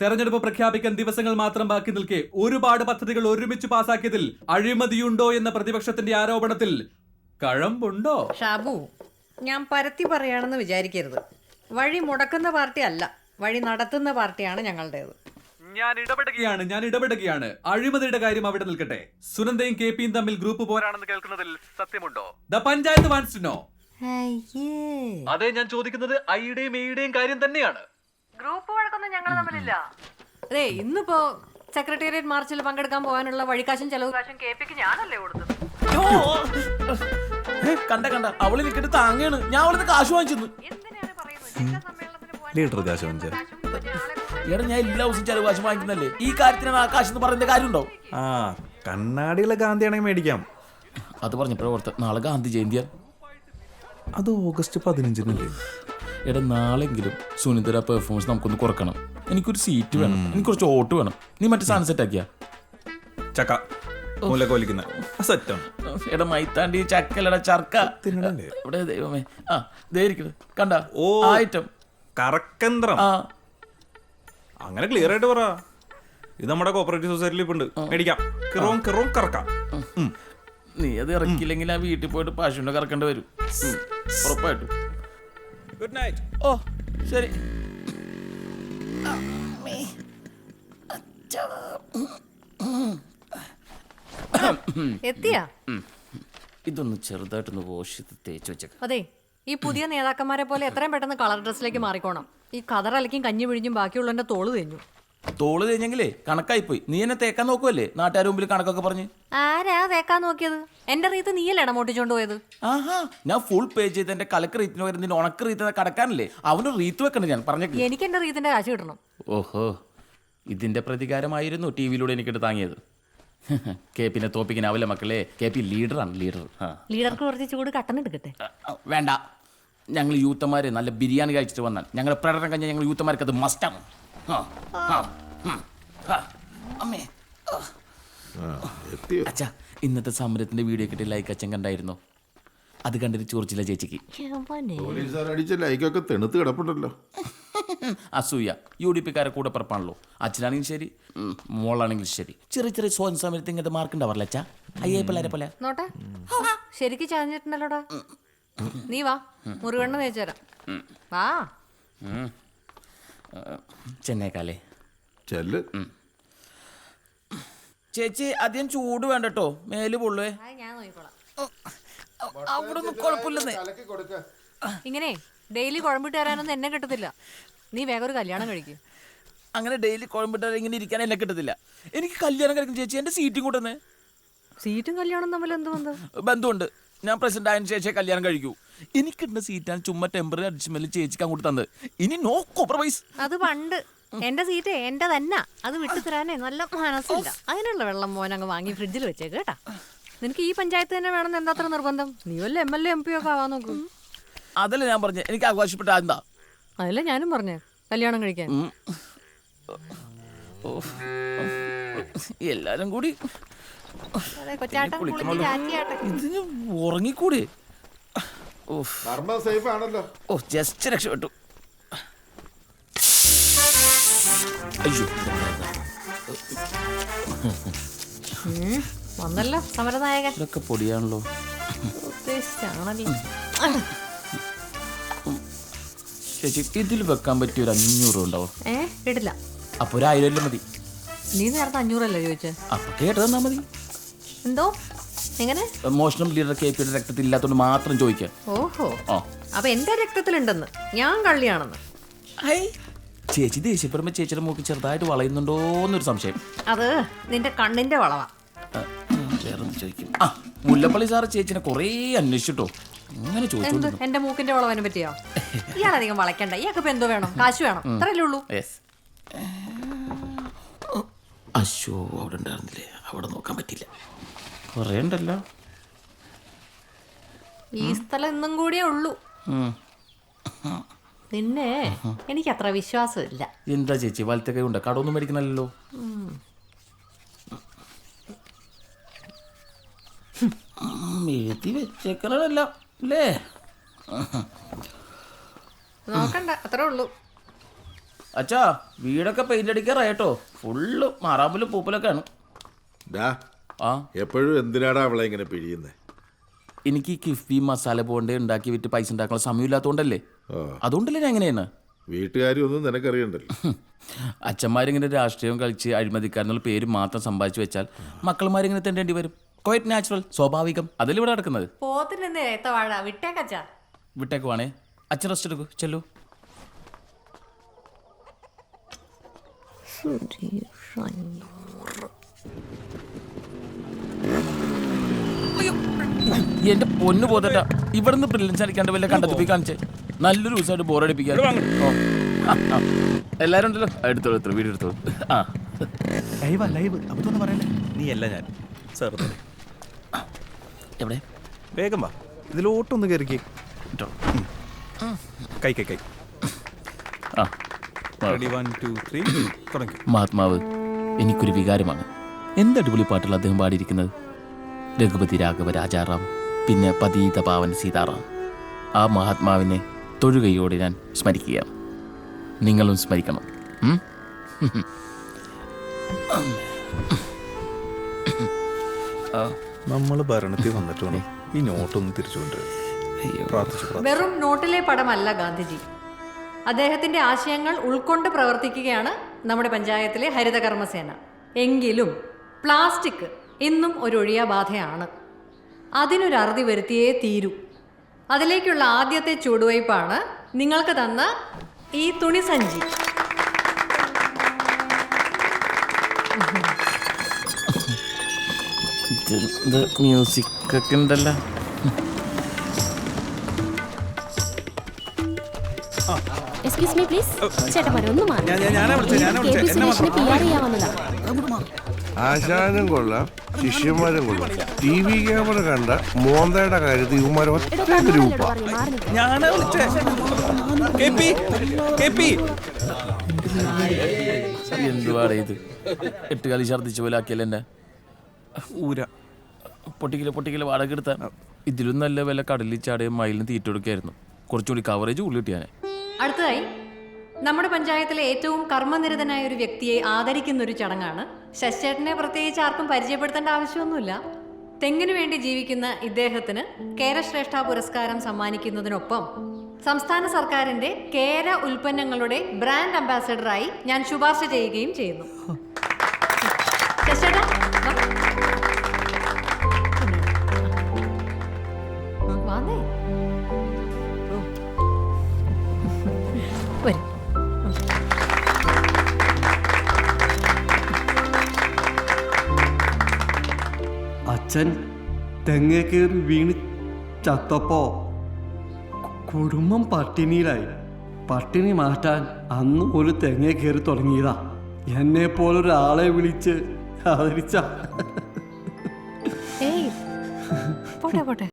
തെരഞ്ഞെടുപ്പ് പ്രഖ്യാപിക്കാൻ ദിവസങ്ങൾ മാത്രം ബാക്കി നിൽക്കെ ഒരുപാട് പദ്ധതികൾ ഒരുമിച്ച് പാസാക്കിയതിൽ അഴിമതിയുണ്ടോ എന്ന പ്രതിപക്ഷത്തിന്റെ ആരോപണത്തിൽ കഴമ്പുണ്ടോ? ഷാബു ഞാൻ പരത്തി പറയാണെന്ന് വിചാരിക്കരുത്. വഴി മുടക്കുന്ന പാർട്ടി അല്ല വഴി നടത്തുന്ന പാർട്ടിയാണ് ഞങ്ങളുടേത്. ഞാൻ ഇടപെടുകയാണ് ഞാൻ ഇടപെടുകയാണ്. അഴിമതിയുടെ കാര്യം അവിടെ നിൽക്കട്ടെ. സുനന്ദയും കെ പിയും തമ്മിൽ ഗ്രൂപ്പ് പോരാണെന്ന് കേൾക്കുന്നതിൽ സത്യമുണ്ടോ? ദ പഞ്ചായത്ത് വാൻസ് നോ അതെ ഞാൻ ചോദിക്കുന്നത് ഐയുടെയും എയുടെയും കാര്യം തന്നെയാണ്. ഗ്രൂപ്പ് വഴക്കൊന്നും ഞങ്ങൾ തമ്മിലില്ല. അതെ ഇന്നിപ്പോ സെക്രട്ടേറിയറ്റ് മാർച്ചിൽ പങ്കെടുക്കാൻ പോകാനുള്ള വഴിക്കാശം ചെലവ് കാശും കെ പിക്ക് ഞാനല്ലേ കൊടുത്തത്. കണ്ട കണ്ട. അവൾ നിൽക്കിട്ട് താങ്ങാണ് ഞാൻ അവളിന്ന് കാശ് വാങ്ങിച്ചു എന്തിനാണ് പറയുന്നത്? ജില്ലാ സമ്മേളനത്തിന് പോകാൻ ലീഡർ കാശ് വാങ്ങിച്ച. എടാ ഞാൻ എല്ലാ ദിവസം ചെലവ് കാശ് വാങ്ങിക്കുന്നല്ലേ ഈ കാര്യത്തിന് ആകാശ് കാശ് എന്ന് പറയുന്ന കാര്യമുണ്ടോ? ആ കണ്ണാടിയിലെ ഗാന്ധിയാണെങ്കിൽ മേടിക്കാം. അത് പറഞ്ഞപ്പോഴോർത്ത് നാളെ ഗാന്ധി ജയന്തിയാ. അത് ഓഗസ്റ്റ് പതിനഞ്ചിനല്ലേ? എടാ നാളെങ്കിലും സുനിതര പെർഫോമൻസ് നമുക്കൊന്ന് കുറക്കണം. എനിക്കൊരു സീറ്റ് വേണം. എനിക്ക് കുറച്ച് ഓട്ട് വേണം. നീ മറ്റേ സാധനം സെറ്റ് ആക്കിയാ? ചക്ക. മൂലക്കോലിക്കുന്ന സെറ്റാണ്. എടാ മൈത്താണ്ടി ചക്കലടാ ചർക്ക? ഇവിടെ ദൈവമേ. ആ ദേ ഇരിക്കണ് കണ്ട? ഓ. ഐറ്റം കറക്കന്ത്രം. അങ്ങനെ ക്ലിയർ ആയിട്ട് പറ. ഇത് നമ്മുടെ കോപ്പറേറ്റീവ് സൊസൈറ്റിയിൽ ഇപ്പൊ ഉണ്ട് മേടിക്കാം. കിറോം കിറോം കറക്കാം. നീ അത് ഇറക്കില്ലെങ്കിൽ ആ വീട്ടിൽ പോയിട്ട് പശുവിനെ കറക്കേണ്ടി വരും. ഉറപ്പായിട്ടും. ഗുഡ് നൈറ്റ് ഓ ശരി എത്തിയാ? ഇതൊന്ന് ചെറുതായിട്ടൊന്ന് വാഷ് ചെയ്ത് തേച്ച് വെച്ചേക്കാം. അതെ ഈ പുതിയ നേതാക്കന്മാരെ പോലെ എത്രയും പെട്ടെന്ന് കളർ ഡ്രസ്സിലേക്ക് മാറിക്കോണം. ഈ കതറലക്കും കഞ്ഞി പിഴിഞ്ഞും ബാക്കിയുള്ളവന്റെ തോൾ തെഞ്ഞു. തോൾ കഴിഞ്ഞെങ്കിലേ കണക്കായിപ്പോയി. നീ എന്നെ തേക്കാൻ നോക്കുമല്ലേ നാട്ടുകാർ മുമ്പിൽ കണക്കൊക്കെ പറഞ്ഞ്. ആരാ തേക്കാൻ നോക്കിയത്? എന്റെ റീത്ത് നീയല്ലേ ഇടമോട്ടിച്ചോണ്ട് പോയത്? ആഹാ ഞാൻ ഫുൾ പേ ചെയ്ത് എന്റെ കലക്ക് റീത്തിന് പകരം നിന്റെ ഉണക്ക് റീത്ത് കടക്കാനല്ലേ? അവന് റീത്ത് വെക്കണ്ട ഞാൻ പറഞ്ഞു എനിക്ക് എന്റെ റീത്തിന്റെ കാശ് കിട്ടണം. ഓഹോ ഇതിന്റെ പ്രതികാരമായിരുന്നു ടി വിയിലൂടെ എനിക്കിട്ട് താങ്ങിയത്. കെ പിന്നെ തോപ്പിക്കാനാവില്ല മക്കളെ. കെ പി ലീഡറാണ് ലീഡർ. ആ. ലീഡർക്ക് കുറച്ച് ചൂട് കട്ടൻ എടുക്കട്ടെ. ആ, ആ, വേണ്ട. ഞങ്ങൾ യൂത്തന്മാര് നല്ല ബിരിയാണി കഴിച്ചിട്ട് വന്നാൽ. ഞങ്ങളുടെ പ്രകടനം കഴിഞ്ഞാൽ ഞങ്ങൾ യൂത്തന്മാർക്ക് അത് മസ്റ്റാണ് അമ്മേ ആ. അച്ഛാ ഇന്നത്തെ സമരത്തിന്റെ വീഡിയോ കിട്ടിയ ലൈക്ക് അച്ഛൻ കണ്ടായിരുന്നോ? അത് കണ്ടിട്ട് ചോർച്ചില്ല ചേച്ചിക്ക്. പോലീസുകാർ അടിച്ച ലൈക്കൊക്കെ തെണുത്ത് കിടപ്പുണ്ടല്ലോ. അസൂയ യു ഡി പിക്കാരെ കൂടെ പറപ്പാണല്ലോ. അച്ഛനാണെങ്കിലും ശരി മോളാണെങ്കിലും ശരി. ചെറിയ ചെറിയ സ്വയം സമരത്തിൽ ഇങ്ങനത്തെ മാർക്ക് ഉണ്ടാവാറില്ല അച്ഛാ? അയ്യേ പിള്ളേരെ പോലെ. നോട്ടെ. ശരിക്ക് ചാഞ്ഞിട്ടുണ്ടല്ലോടാ. നീ വാ. മുറിവെണ്ണ തേച്ചു തരാം. വാ. ചെന്നൈക്കാലേ. ചെല്ല്. ചേച്ചി അധികം ചൂട് വേണ്ട കേട്ടോ മേൽ പൊള്ളുവേ അവിടെ ഒന്നും കുഴപ്പമില്ലെന്നേ. ഇങ്ങനെ ഡെയിലി കുഴമ്പിട്ട് തരാനൊന്നും എന്നെ കിട്ടത്തില്ല. നീ വേഗം ഒരു കല്യാണം കഴിക്കും. അങ്ങനെ ഡെയിലി കുഴമ്പിട്ട് ഇങ്ങനെ ഇരിക്കാൻ എന്നെ കിട്ടത്തില്ല. എനിക്ക് കല്യാണം കഴിക്കും ചേച്ചി. എന്റെ സീറ്റും കൂട്ടുന്നേ സീറ്റും കല്യാണം തമ്മിൽ എന്ത് ബന്ധം ബന്ധമുണ്ട് ഞാൻ പ്രസിഡന്റ് ആയതിനു ശേഷം കല്യാണം കഴിക്കൂ. എനിക്ക് കിട്ടുന്ന സീറ്റാണ് ചുമ്മാ ടെമ്പററി അഡ്ജസ്റ്റ്മെന്റ് ചേച്ചിക്ക് അങ്ങോട്ട് തന്നത്. ഇനി നോ കോംപ്രമൈസ് അത് പണ്ട്. എന്റെ സീറ്റ് എന്റെ തന്നെ. അത് വിട്ടു തരാനേ നല്ല മനസ്സില്ല. അതിനുള്ള വെള്ളം മോൻ അങ്ങ് വാങ്ങി ഫ്രിഡ്ജിൽ വെച്ചേക്ക് കേട്ടാ. നിനക്ക് ഈ പഞ്ചായത്ത് തന്നെ വേണമെന്ന് എന്താ അത്ര നിർബന്ധം? നീ വല്ല M L A M P ഒക്കെ ആവാൻ നോക്കൂ. അതല്ല ഞാൻ പറഞ്ഞേ. എനിക്ക് ആഘോഷപ്പെട്ട എന്താ? അതല്ല ഞാനും പറഞ്ഞേ. കല്യാണം കഴിക്കാൻ. എല്ലാരും കൂടി. ഇതിന് ഉറങ്ങിക്കൂടെ? സേഫ് ആണല്ലോ ഓ ജസ്റ്റ് രക്ഷപ്പെട്ടു. അയ്യോ. വന്നല്ലോ സമരനായകൻ. ഇതൊക്കെ പൊടിയാണല്ലോ. ഉദ്ദേശിച്ചാണല്ലോ ചേച്ചി ഇതിൽ വെക്കാൻ പറ്റിയ ഒരു അഞ്ഞൂറ് ഉണ്ടാവും? ഏ ഇടില്ല. അപ്പൊ ഒരു ആയിരം അല്ലേ മതി. നീ നേരത്തെ അഞ്ഞൂറല്ലേ ചോദിച്ചേ? അപ്പൊ കേട്ട് തന്നാ മതി. എന്തോ? എങ്ങനെ? മോഷണം ലീഡർ കെ പിയുടെ രക്തത്തിൽ ഇല്ലാത്തതുകൊണ്ട് മാത്രം ചോദിക്കാം. ഓഹോ. ആ. അപ്പൊ എന്റെ രക്തത്തിലുണ്ടെന്ന്. ഞാൻ കള്ളിയാണെന്ന്. ഐ ചേച്ചി ദേഷ്യപ്പെടുമ്പോ ചേച്ചിയുടെ മൂക്ക് ചെറുതായിട്ട് വളയുന്നുണ്ടോ എന്നൊരു സംശയം. അത് നിന്റെ കണ്ണിന്റെ വളവാ. ആ, വേറെ ഒന്ന് ചോദിക്കും. ആ മുല്ലപ്പള്ളി സാറ് ചേച്ചിനെ കുറേ അന്വേഷിച്ചിട്ടോ? അങ്ങനെ എന്ത്? ചോദിച്ചോണ്ട് എന്റെ മൂക്കിന്റെ വളവിനെ പറ്റിയോ? ഇയാളധികം വളയ്ക്കണ്ട. ഇയാൾക്ക് ഇപ്പൊ എന്തോ വേണം? കാശ് വേണം. അത്രയല്ലേ ഉള്ളൂ. യെസ് അശോ അവിടെ ഉണ്ടായിരുന്നില്ലേ? അവിടെ നോക്കാൻ പറ്റില്ല കുറേ ഉണ്ടല്ലോ ഈ സ്ഥലം ഇന്നും കൂടിയേ ഉള്ളൂ. നിന്നെ എനിക്ക് അത്ര വിശ്വാസമില്ല. എന്താ ചേച്ചി വലത്തെ കൈ ഉണ്ട്? കടമൊന്നും മേടിക്കണല്ലോ എഴുതി വെച്ചേക്കണല്ല അല്ലേ? നോക്കണ്ട അത്രേ ഉള്ളൂ. അച്ഛാ വീടൊക്കെ പെയിന്റ് അടിക്കാറായിട്ടോ ഫുള്ള് മാറാമ്പലും പൂപ്പലൊക്കെയാണ്. ആ. എപ്പോഴും എന്തിനാടാ അവളെ ഇങ്ങനെ പിഴിയുന്നേ? എനിക്ക് ഈ കിഫ്ബി മസാല ബോണ്ട് ഉണ്ടാക്കി വിറ്റ് പൈസ ഉണ്ടാക്കാനുള്ള സമയമില്ലാത്തതുകൊണ്ടല്ലേ അതുകൊണ്ടല്ലേ ഞാൻ എങ്ങനെയാണ് വീട്ടുകാരും ഒന്നും നിനക്കറിയണ്ടല്ലോ. അച്ഛന്മാരിങ്ങനെ രാഷ്ട്രീയം കളിച്ച് അഴിമതിക്കാരെന്നുള്ള പേര് മാത്രം സമ്പാദിച്ചു വെച്ചാൽ മക്കൾമാരിങ്ങനെ തെണ്ടേണ്ടി വരും. ക്വയറ്റ് നാച്ചുറൽ സ്വാഭാവികം. അതല്ലേ ഇവിടെ നടക്കുന്നത്? വിട്ടേക്കുവാണേ അച്ഛൻ റെസ്റ്റ് എടുക്കൂ. ചെല്ലു. എന്റെ പൊന്നു പോതട്ട ഇവിടുന്ന് ബ്രില്യൻസ് അടിക്കാണ്ട് വല്ല കണ്ടെത്തി കാണിച്ചേ. നല്ലൊരു ദിവസമായിട്ട് ബോറടിപ്പിക്കാൻ. എല്ലാരും ഉണ്ടല്ലോ? എടുത്തോളൂ എടുത്തോളൂ വീട് എടുത്തോളൂ. ആ. ലൈവാ ലൈവ് അബദ്ധമൊന്നും പറയല്ലേ? നീ അല്ല ഞാൻ സാർ എവിടെ? വേഗം വാ. ഇതിലോട്ടൊന്ന് കയറിക്കേ. കൈ കൈ കൈ. ആ. ആ. റെഡി വൺ ടു ത്രീ തുടങ്ങി. മഹാത്മാവ് എനിക്കൊരു വികാരമാണ്. എന്ത് അടിപൊളി പാട്ടുകൾ അദ്ദേഹം പാടിയിരിക്കുന്നത്? രഘുപതി രാഘവ രാജാറാം പിന്നെ പതീത പാവൻ സീതാറാം. ആ മഹാത്മാവിനെ തൊഴുകയോടെ ഞാൻ സ്മരിക്കുകയാണ്. നിങ്ങളും സ്മരിക്കണം? നമ്മൾ ഭരണത്തിൽ വന്നിട്ടുണ്ട് ഈ നോട്ടൊന്ന് തിരിച്ചു കൊണ്ടുവരാൻ പ്രാർത്ഥിച്ചു പ്രാർത്ഥിച്ചു. വെറും നോട്ടിലെ പടമല്ല ഗാന്ധിജി. അദ്ദേഹത്തിന്റെ ആശയങ്ങൾ ഉൾക്കൊണ്ട് പ്രവർത്തിക്കുകയാണ് നമ്മുടെ പഞ്ചായത്തിലെ ഹരിതകർമ്മസേന. എങ്കിലും പ്ലാസ്റ്റിക് ഇന്നും ഒരു ഒഴിയാബാധയാണ് അതിനൊരറുതി വരുത്തിയേ തീരൂ. അതിലേക്കുള്ള ആദ്യത്തെ ചുവടുവയ്പ്പാണ് നിങ്ങൾക്ക് തന്ന ഈ തുണിസഞ്ചി സഞ്ചി. മ്യൂസിക് ഒക്കെ ഉണ്ടല്ലോ എക്സ്ക്യൂസ് മീ പ്ലീസ് ചേട്ടന്മാരെ ഒന്ന് മാറി. ഞാൻ- വിളിച്ചത്, ഞാനാ കെ പി വിളിച്ചത്. എന്നെ സുരേഷിനെ പി ആർ ചെയ്യാൻ വന്നതാ ആശാനും കൊള്ളാം ശിഷ്യന്മാരും കൊള്ളാം. ടി വി ക്യാമറ കണ്ട മോന്തയുടെ കാര്യത്തിൽ ഇവന്മാർ ഒറ്റ ഗ്രൂപ്പ്. ഞാനാ വിളിച്ചേ. K P K P. എന്തുവാടേ ഇത്? എട്ട് കളി ഛർദ്ദിച്ച പോലെ ആക്കിയല്ലേ എന്നെ? ഊര. പൊട്ടിക്കൽ പൊട്ടിക്കൽ വാടക എടുത്താൽ ഇതിലും നല്ല വില കടലിൽ ചാടിയ മയിലിന് തീറ്റ കൊടുക്കായിരുന്നു. കുറച്ചുകൂടി കവറേജ് ഉള്ളിട്ടിയാണ് അടുത്തതായി നമ്മുടെ പഞ്ചായത്തിലെ ഏറ്റവും കർമ്മനിരതനായ ഒരു വ്യക്തിയെ ആദരിക്കുന്ന ഒരു ചടങ്ങാണ്. ശശിചേട്ടനെ പ്രത്യേകിച്ച് ആർക്കും പരിചയപ്പെടുത്തേണ്ട ആവശ്യമൊന്നുമില്ല. തെങ്ങിനു വേണ്ടി ജീവിക്കുന്ന ഇദ്ദേഹത്തിന് കേരശ്രേഷ്ഠ പുരസ്കാരം സമ്മാനിക്കുന്നതിനൊപ്പം സംസ്ഥാന സർക്കാരിന്റെ കേര ഉൽപ്പന്നങ്ങളുടെ ബ്രാൻഡ് അംബാസഡറായി ഞാൻ ശുപാർശ ചെയ്യുകയും ചെയ്യുന്നു. അച്ഛൻ തെങ്ങേ കയറി വീണ് ചത്തപ്പോ കുടുംബം പട്ടിണിയിലായി. പട്ടിണി മാറ്റാൻ അന്ന് ഒരു തെങ്ങേ കയറി തുടങ്ങിയതാ. എന്നെ പോലൊരാളെ വിളിച്ച് ആദരിച്ച. പോട്ടെ പോട്ടെ.